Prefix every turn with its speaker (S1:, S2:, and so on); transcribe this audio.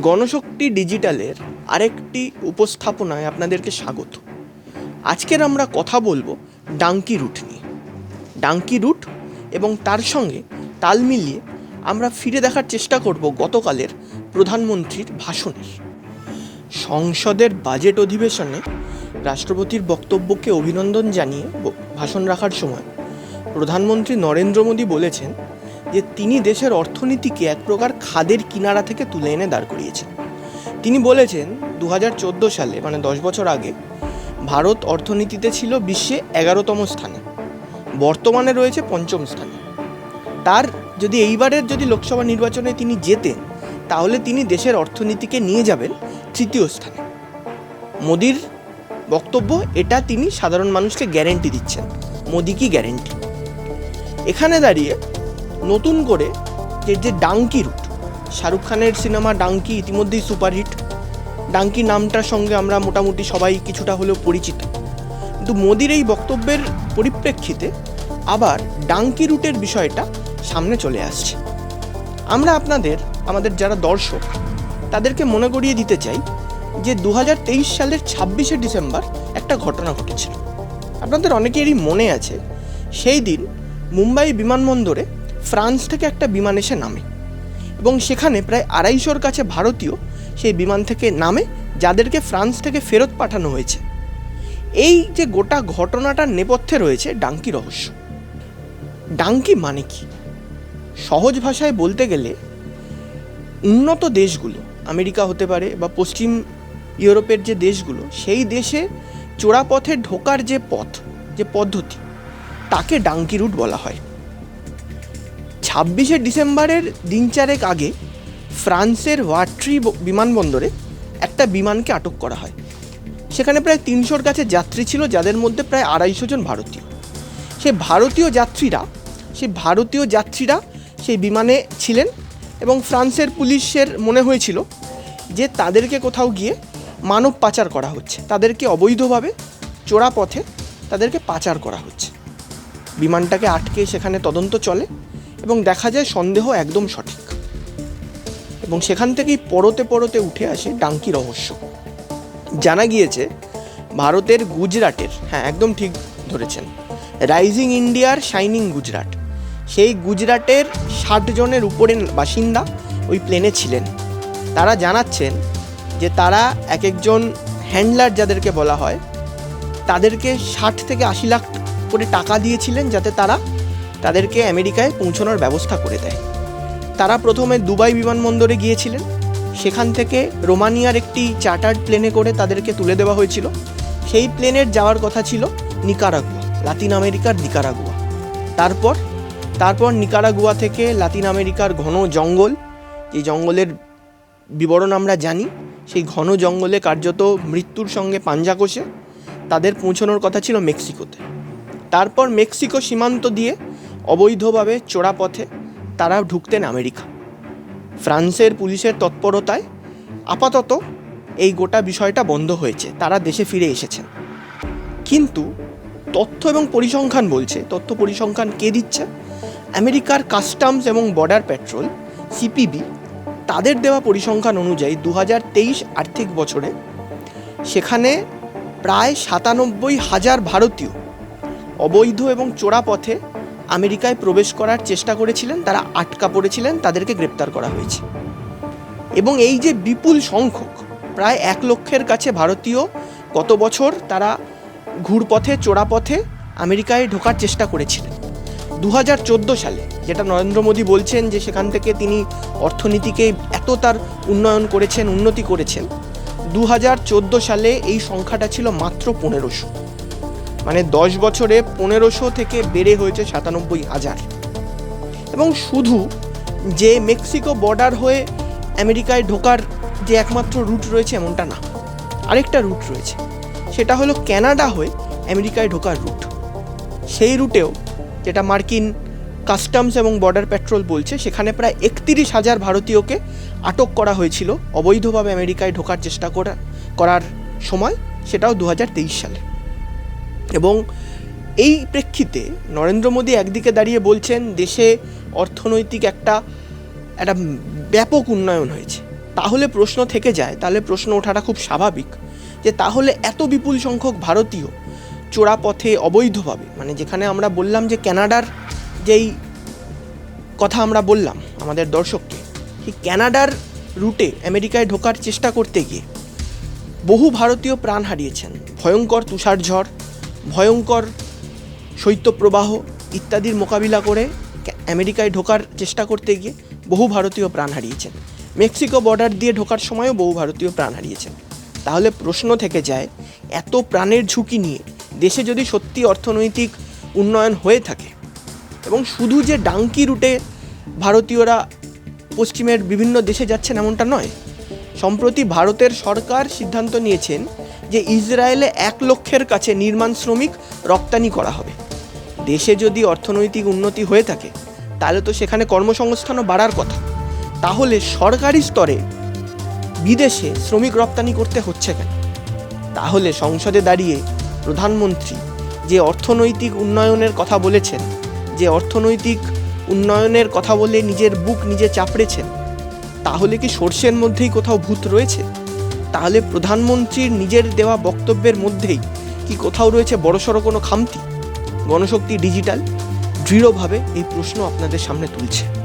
S1: গণশক্তি ডিজিটালের আরেকটি উপস্থাপনায় আপনাদেরকে স্বাগত। আজকের আমরা কথা বলব ডাঙ্কি রুট নিয়ে। ডাঙ্কি রুট এবং তার সঙ্গে তাল মিলিয়ে আমরা ফিরে দেখার চেষ্টা করব গতকালের প্রধানমন্ত্রীর ভাষণের। সংসদের বাজেট অধিবেশনে রাষ্ট্রপতির বক্তব্যকে অভিনন্দন জানিয়ে ভাষণ রাখার সময় প্রধানমন্ত্রী নরেন্দ্র মোদী বলেছেন যে তিনি দেশের অর্থনীতিকে এক প্রকার খাদের কিনারা থেকে তুলে এনে দাঁড় করিয়েছেন। তিনি বলেছেন দু হাজার চোদ্দ সালে মানে দশ বছর আগে, ভারত অর্থনীতিতে ছিল বিশ্বে এগারোতম স্থানে। বর্তমানে রয়েছে পঞ্চম স্থানে। তার যদি এইবারের যদি লোকসভা নির্বাচনে তিনি জেতেন, তাহলে তিনি দেশের অর্থনীতিকে নিয়ে যাবেন তৃতীয় স্থানে। মোদির বক্তব্য, এটা তিনি সাধারণ মানুষকে গ্যারেন্টি দিচ্ছেন। মোদি কি গ্যারেন্টি? এখানে দাঁড়িয়ে নতুন করে যে যে ডাঙ্কি রুট শাহরুখ খানের সিনেমা ডাঙ্কি ইতিমধ্যেই সুপারহিট। ডাঙ্কি নামটার সঙ্গে আমরা মোটামুটি সবাই কিছুটা হলেও পরিচিত। কিন্তু মোদির এই বক্তব্যের পরিপ্রেক্ষিতে আবার ডাঙ্কি রুটের বিষয়টা সামনে চলে আসছে। আমরা আপনাদের, আমাদের যারা দর্শক, তাদেরকে মনে করিয়ে দিতে চাই যে দু হাজার তেইশ সালের ছাব্বিশে ডিসেম্বর একটা ঘটনা ঘটেছিল। আপনাদের অনেকেরই মনে আছে, সেই দিন মুম্বাই বিমানবন্দরে ফ্রান্স থেকে একটা বিমান এসে নামে। এবং সেখানে প্রায় আড়াইশোর কাছে ভারতীয় সেই বিমান থেকে নামে, যাদেরকে ফ্রান্স থেকে ফেরত পাঠানো হয়েছে। এই যে গোটা ঘটনাটার নেপথ্যে রয়েছে ডাঙ্কি রহস্য। ডাঙ্কি মানে কি? সহজ ভাষায় বলতে গেলে, উন্নত দেশগুলো, আমেরিকা হতে পারে বা পশ্চিম ইউরোপের যে দেশগুলো, সেই দেশে চোরাপথে ঢোকার যে পথ, যে পদ্ধতি, তাকে ডাঙ্কি রুট বলা হয়। ছাব্বিশে ডিসেম্বরের দিন চারেক আগে ফ্রান্সের ওয়াট্রি বিমানবন্দরে একটা বিমানকে আটক করা হয়। সেখানে প্রায় তিনশোর কাছে যাত্রী ছিল, যাদের মধ্যে প্রায় আড়াইশো জন ভারতীয়। সে ভারতীয় যাত্রীরা, সেই ভারতীয় যাত্রীরা সেই বিমানে ছিলেন এবং ফ্রান্সের পুলিশের মনে হয়েছিল যে তাদেরকে কোথাও গিয়ে মানব পাচার করা হচ্ছে। তাদেরকে অবৈধভাবে চোরা পথে তাদেরকে পাচার করা হচ্ছে। বিমানটাকে আটকে সেখানে তদন্ত চলে। এবং দেখা যায় সন্দেহ একদম সঠিক। এবং সেখান থেকেই পরতে পরতে উঠে আসে ডাঙ্কি রহস্য। জানা গিয়েছে, ভারতের গুজরাটের হ্যাঁ একদম ঠিক ধরেছেন, রাইজিং ইন্ডিয়ার শাইনিং গুজরাট। সেই গুজরাটের ষাট জনের উপরে বাসিন্দা ওই প্লেনে ছিলেন। তারা জানাচ্ছেন যে তারা এক একজন হ্যান্ডলার যাদেরকে বলা হয়, তাদেরকে ষাট থেকে আশি লাখ করে টাকা দিয়েছিলেন যাতে তারা তাদেরকে আমেরিকায় পৌঁছানোর ব্যবস্থা করে দেয়। তারা প্রথমে দুবাই বিমানবন্দরে গিয়েছিলেন। সেখান থেকে রোমানিয়ার একটি চার্টার্ড প্লেনে করে তাদেরকে তুলে দেওয়া হয়েছিল। সেই প্লেনের যাওয়ার কথা ছিল নিকারাগুয়া, লাতিন আমেরিকার নিকারাগুয়া। তারপর তারপর নিকারাগুয়া থেকে লাতিন আমেরিকার ঘন জঙ্গল, যে জঙ্গলের বিবরণ আমরা জানি, সেই ঘন জঙ্গলে কার্যত মৃত্যুর সঙ্গে পাঞ্জা কষে তাদের পৌঁছানোর কথা ছিল মেক্সিকোতে। তারপর মেক্সিকো সীমান্ত দিয়ে অবৈধভাবে চোরা পথে তারা ঢুকতেন আমেরিকা। ফ্রান্সের পুলিশের তৎপরতায় আপাতত এই গোটা বিষয়টা বন্ধ হয়েছে, তারা দেশে ফিরে এসেছেন। কিন্তু তথ্য এবং পরিসংখ্যান বলছে, তথ্য পরিসংখ্যান কে দিচ্ছে? আমেরিকার কাস্টমস এবং বর্ডার পেট্রোল, সিপিবি, তাদের দেওয়া পরিসংখ্যান অনুযায়ী দু হাজার তেইশ আর্থিক বছরে সেখানে প্রায় সাতানব্বই হাজার ভারতীয় অবৈধ এবং চোরা পথে আমেরিকায় প্রবেশ করার চেষ্টা করেছিলেন, তারা আটকা পড়েছিলেন, তাদেরকে গ্রেপ্তার করা হয়েছে। এবং এই যে বিপুল সংখ্যক, প্রায় এক লক্ষের কাছে ভারতীয়, গত বছর তারা ঘুরপথে, চোরাপথে আমেরিকায় ঢোকার চেষ্টা করেছিলেন। দু হাজার চোদ্দ সালে যেটা নরেন্দ্র মোদী বলছেন যে সেখান থেকে তিনি অর্থনীতিকে এত তার উন্নয়ন করেছেন, উন্নতি করেছেন দু হাজার চোদ্দ সালে এই সংখ্যাটা ছিল মাত্র পনেরোশো। মানে দশ বছরে পনেরোশো থেকে বেড়ে হয়েছে সাতানব্বই হাজার। এবং শুধু যে মেক্সিকো বর্ডার হয়ে আমেরিকায় ঢোকার যে একমাত্র রুট রয়েছে এমনটা না, আরেকটা রুট রয়েছে। সেটা হলো ক্যানাডা হয়ে আমেরিকায় ঢোকার রুট। সেই রুটেও যেটা মার্কিন কাস্টমস এবং বর্ডার পেট্রোল বলছে, সেখানে প্রায় একত্রিশ হাজার ভারতীয়কে আটক করা হয়েছিল অবৈধভাবে আমেরিকায় ঢোকার চেষ্টা করা করার সময়, সেটাও দু হাজার তেইশ সালে। এবং এই প্রেক্ষিতে নরেন্দ্র মোদী একদিকে দাঁড়িয়ে বলছেন, দেশে অর্থনৈতিক একটা একটা ব্যাপক উন্নয়ন হয়েছে। তাহলে প্রশ্ন থেকে যায়, তাহলে প্রশ্ন ওঠাটা খুব স্বাভাবিক যে তাহলে এত বিপুল সংখ্যক ভারতীয় চোরা পথে অবৈধভাবে মানে যেখানে আমরা বললাম যে কানাডার যেই কথা আমরা বললাম আমাদের দর্শককে, সেই কানাডার রুটে আমেরিকায় ঢোকার চেষ্টা করতে গিয়ে বহু ভারতীয় প্রাণ হারিয়েছেন। ভয়ঙ্কর তুষারঝড় ভয়ঙ্কর শৈত্যপ্রবাহ ইত্যাদির মোকাবিলা করে আমেরিকায় ঢোকার চেষ্টা করতে গিয়ে বহু ভারতীয় প্রাণ হারিয়েছেন। মেক্সিকো বর্ডার দিয়ে ঢোকার সময়ও বহু ভারতীয় প্রাণ হারিয়েছেন। তাহলে প্রশ্ন থেকে যায়, এত প্রাণের ঝুঁকি নিয়ে দেশে যদি সত্যি অর্থনৈতিক উন্নয়ন হয়ে থাকে এবং শুধু যে ডাঙ্কি রুটে ভারতীয়রা পশ্চিমের বিভিন্ন দেশে যাচ্ছেন এমনটা নয়, সম্প্রতি ভারতের সরকার সিদ্ধান্ত নিয়েছেন যে ইসরায়েলে এক লক্ষের কাছে নির্মাণ শ্রমিক রপ্তানি করা হবে। দেশে যদি অর্থনৈতিক উন্নতি হয়ে থাকে, তাহলে তো সেখানে কর্মসংস্থানও বাড়ার কথা। তাহলে সরকারি স্তরে বিদেশে শ্রমিক রপ্তানি করতে হচ্ছে কেন? তাহলে সংসদে দাঁড়িয়ে প্রধানমন্ত্রী যে অর্থনৈতিক উন্নয়নের কথা বলেছেন, যে অর্থনৈতিক উন্নয়নের কথা বলে নিজের বুক নিজে চাপড়েছেন, তাহলে কি সর্ষের মধ্যেই কোথাও ভূত রয়েছে? তাহলে প্রধানমন্ত্রীর নিজের দেওয়া বক্তব্যের মধ্যেই কি কোথাও রয়েছে বড়সড় কোনো খামতি? গণশক্তি ডিজিটাল দৃঢ়ভাবে এই প্রশ্ন আপনাদের সামনে তুলছে।